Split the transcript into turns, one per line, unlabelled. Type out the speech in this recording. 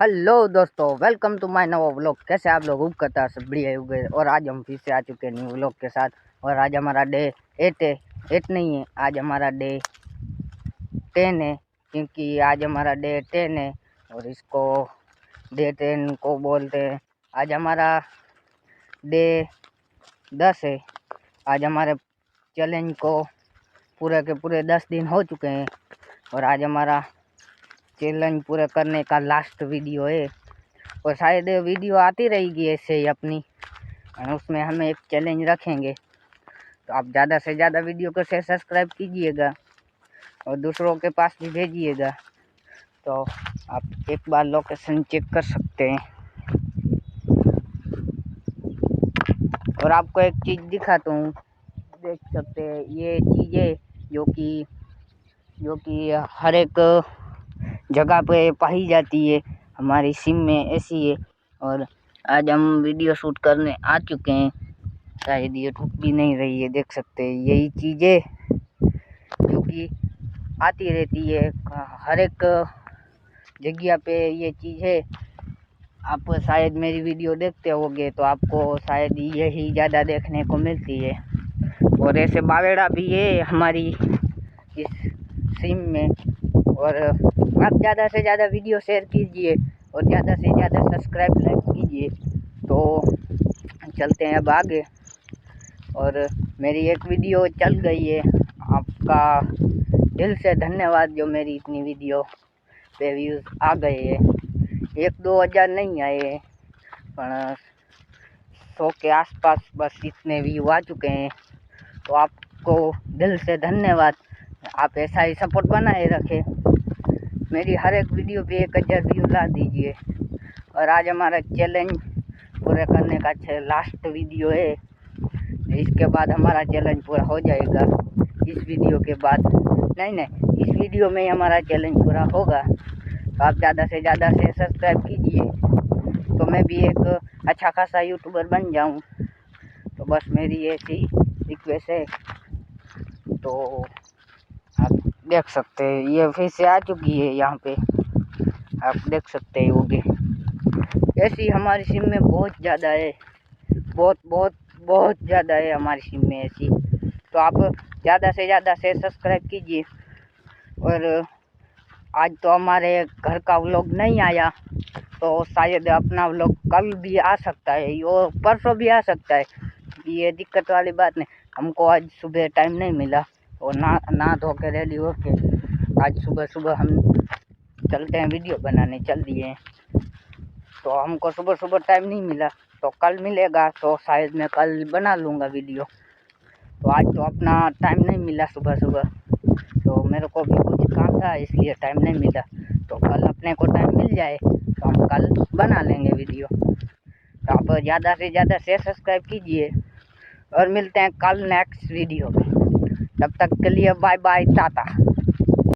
Hello दोस्तों, welcome to my नवा vlog. कैसे आप लोग? उप करता सब बढ़िया उगे और आज हम फिर से आ चुके हैं न्यू व्लॉग के साथ। और आज हमारा डे एट है। एट नहीं है, आज हमारा डे टेन है। क्योंकि आज हमारा डे टेन है। और इसको डे टेन को बोलते हैं। आज हमारा डे दस है। आज हमारे चैलेंज को पूरे के पूरे दस दिन हो चुके हैं। और आज हमारा चैलेंज पूरा करने का लास्ट वीडियो है। और शायद वीडियो आती रहेगी ऐसे ही अपनी। और उसमें हमें एक चैलेंज रखेंगे। तो आप ज़्यादा से ज़्यादा वीडियो को शेयर सब्सक्राइब कीजिएगा। और दूसरों के पास भी भेजिएगा। तो आप एक बार लोकेशन चेक कर सकते हैं। और आपको एक चीज़ दिखाता हूँ। देख सकते हैं, ये चीज़ें जो कि जो कि हर एक जगह पे पाई जाती है। हमारी सिम में ऐसी है और आज हम वीडियो शूट करने आ चुके हैं। शायद ये टूट भी नहीं रही है, देख सकते हैं। यही चीज़ें जो कि आती रहती है। हर एक जगह पे ये चीज़ है। आप शायद मेरी वीडियो देखते होंगे तो आपको शायद यही ज़्यादा देखने को मिलती है। और ऐसे बावेड़ा भी है हमारी इस सिम में। और आप ज़्यादा से ज़्यादा वीडियो शेयर कीजिए और ज़्यादा से ज़्यादा सब्सक्राइब लाइक कीजिए। तो चलते हैं अब आगे। और, मेरी एक वीडियो चल गई है। आपका दिल से धन्यवाद जो मेरी इतनी वीडियो पे व्यूज़ आ गए हैं। एक दो हज़ार नहीं आए पर सौ के आसपास बस इतने व्यू आ चुके हैं। तो आपको दिल से धन्यवाद। आप ऐसा ही सपोर्ट बनाए रखें। मेरी हर एक वीडियो पे एक हज़ार व्यू ला दीजिए। और आज हमारा चैलेंज पूरा करने का लास्ट वीडियो है। इसके बाद हमारा चैलेंज पूरा हो जाएगा। इस वीडियो के बाद। नहीं नहीं, इस वीडियो में ही हमारा चैलेंज पूरा होगा। तो आप ज़्यादा से ज़्यादा से सब्सक्राइब कीजिए। तो मैं भी एक अच्छा खासा यूट्यूबर बन जाऊँ। तो बस मेरी ऐसी रिक्वेस्ट है। तो देख सकते हैं। ये फिर से आ चुकी है यहाँ पे। आप देख सकते हैं होगे ऐसी हमारी सिम में बहुत ज़्यादा है। बहुत बहुत बहुत ज़्यादा है हमारी सिम में ऐसी। तो आप ज़्यादा से ज़्यादा से सब्सक्राइब कीजिए। और आज तो हमारे घर का व्लॉग नहीं आया तो शायद अपना व्लॉग कल भी आ सकता है वो परसों भी आ सकता है। ये दिक्कत वाली बात नहीं, हमको आज सुबह टाइम नहीं मिला। और ना ना धो के रेडी हो के आज सुबह सुबह हम चलते हैं वीडियो बनाने, चल दिए। तो हमको सुबह सुबह टाइम नहीं मिला। तो कल मिलेगा तो शायद मैं कल बना लूँगा वीडियो। तो आज तो अपना टाइम नहीं मिला सुबह सुबह तो मेरे को भी कुछ काम था, इसलिए टाइम नहीं मिला। तो कल अपने को टाइम मिल जाए तो हम कल बना लेंगे वीडियो। तो आप ज़्यादा से ज़्यादा शेयर सब्सक्राइब कीजिए। और मिलते हैं कल नेक्स्ट वीडियो में। तब तक के लिए बाय बाय टाटा।